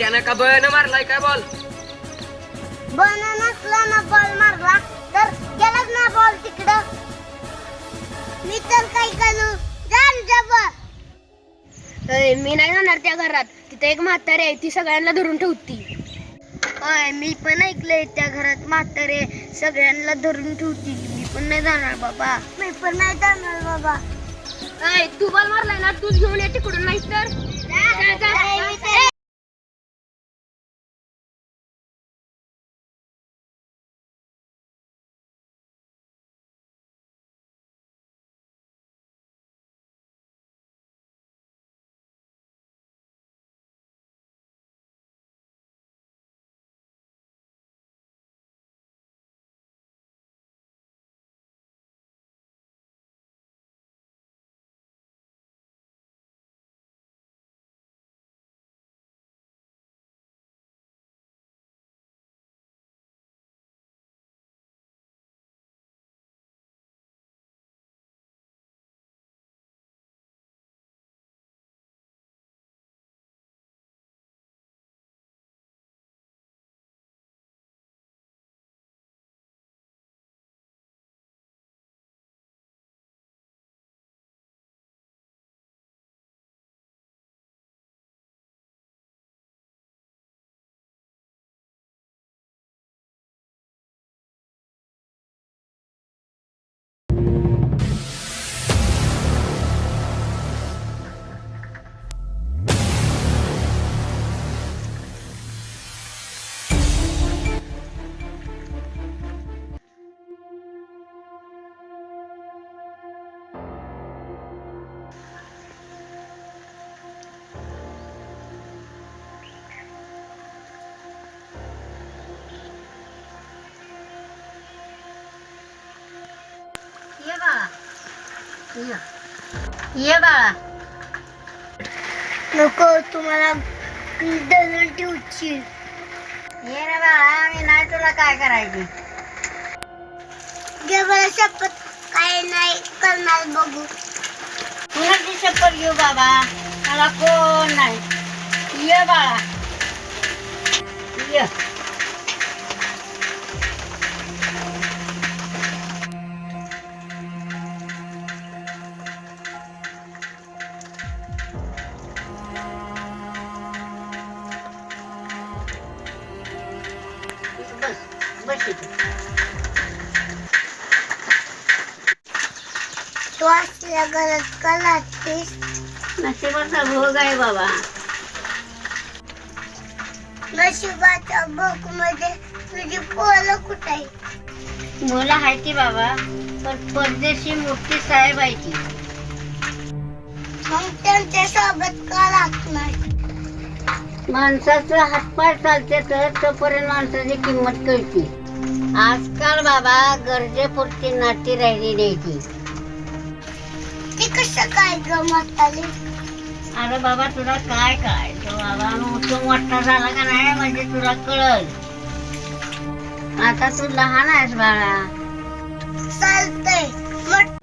त्यानं का बळनं मारलाय? काय बॉल बन नसला ना बॉल मारला तर गेलाच ना बॉल तिकडं. मी तर काय करू? मी नाही जाणार त्या घरात. तिथे एक म्हातारी आहे ती सगळ्यांना धरून ठेवती. होय मी पण ऐकलंय त्या घरात म्हातारे सगळ्यांना धरून ठेवती. मी पण नाही जाणार बाबा. मी पण नाही जाणार बाबा. अय तू बॉल मारलाय ना तूच घेऊन ये तिकडून नाही तर जा, जा, जा. ये. बाळा. नको तुम्हाला ठेवची. ये रे बाळा मी नाही तुला काय करायची. देवाला शपथ. काय नाही करणार बघू. कुणाची शपथ घेऊ बाबा. मला कोण नाही. ये बाळा. ये. तू असल्या घरात का लागतेस नशिबाचा भोग आहे बाबा. नशिबाच्या बुकमध्ये तुझी पोरं कुठे आहे मुलं आहे ती बाबा पण परदेशी मोठी साहेब आहे ती मग त्यांच्यासोबत का लागत नाही माणसाचं हातपाय चालते तर तोपर्यंत माणसाची किंमत कळते. आजकाल बाबा गरजेपुरती नाती राहिलेली आहे ती. ते कसं काय अरे बाबा तुला काय काय? तो बाबा तो मोठा झाला का नाही म्हणजे तुला कळल. आता तू लहान आहेस बाळा. चालतंय. मग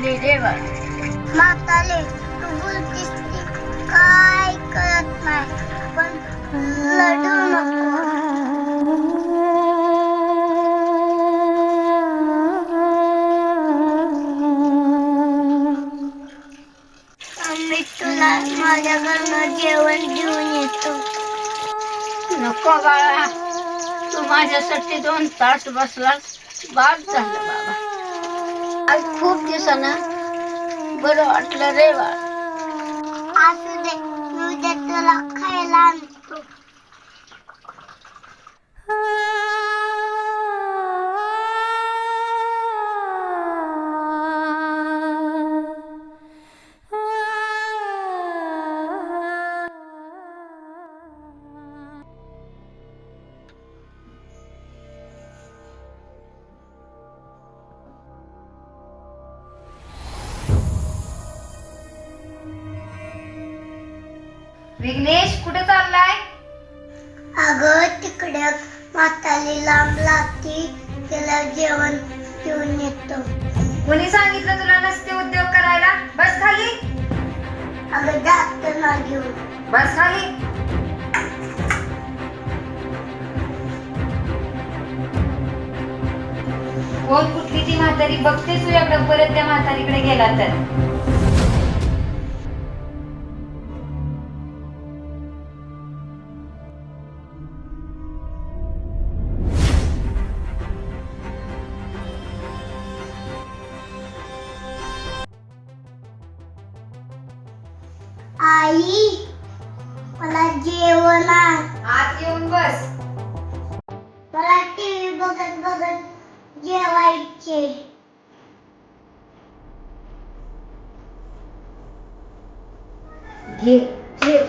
म्हणजे काय करत नाही नको. जेवण येतो. नको बाळा. तू माझ्यासाठी दोन तास बसलास. बाग झालं बाबा. आज खूप दिवसानं बरं वाटलं रे बाळा असू दे मी उद्या तुला खायला आणतो. विघ्नेश कुठे चाललाय? अगं तिकडे म्हातारी लांब लागती तिला जेवण घेऊन येतो. कोणी सांगितलं तुला नसते उद्योग करायला? बस खाली. अगं जास्त ना घेऊन. बस खाली. कोण कुठली ती म्हातारी? बघते तुझ्याकडे परत त्या म्हातारीकडे गेला तर. आई मला जेवण आत येऊन बस. मला टीव्ही बघत बघत जेवायचे. घे जेव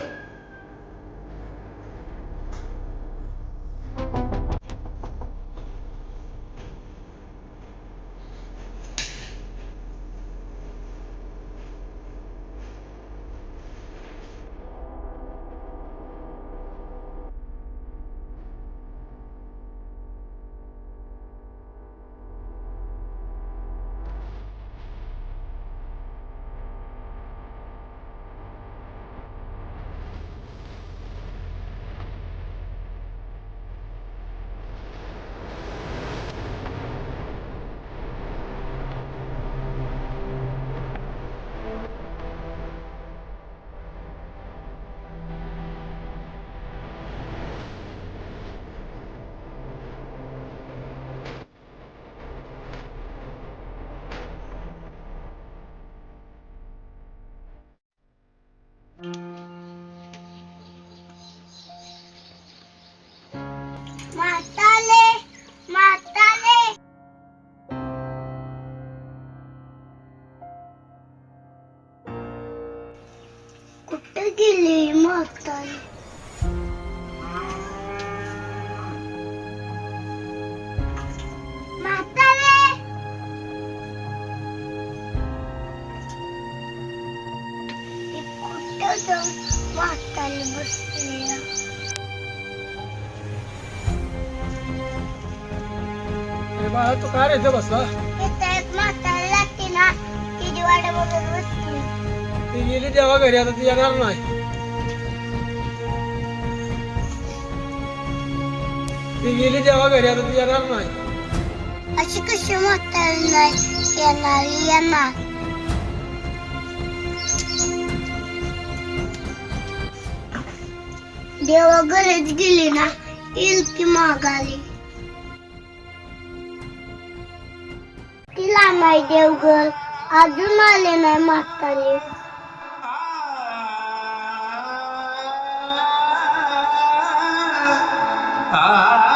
म्हातारी बसली बाळा तू काय रे बसला म्हातारी लागते ना तिची वाट बघत बसली? ती गेली तेव्हा घरी आता ती येणार नाही. ती गेली तेव्हा घरी आता ती येणार नाही. अशी कशी म्हातारी नाही येणार येणार. देवा घरीच गेली ना येईल की मागाली तिला देवघर अजून आले नाही म्हातारी Ah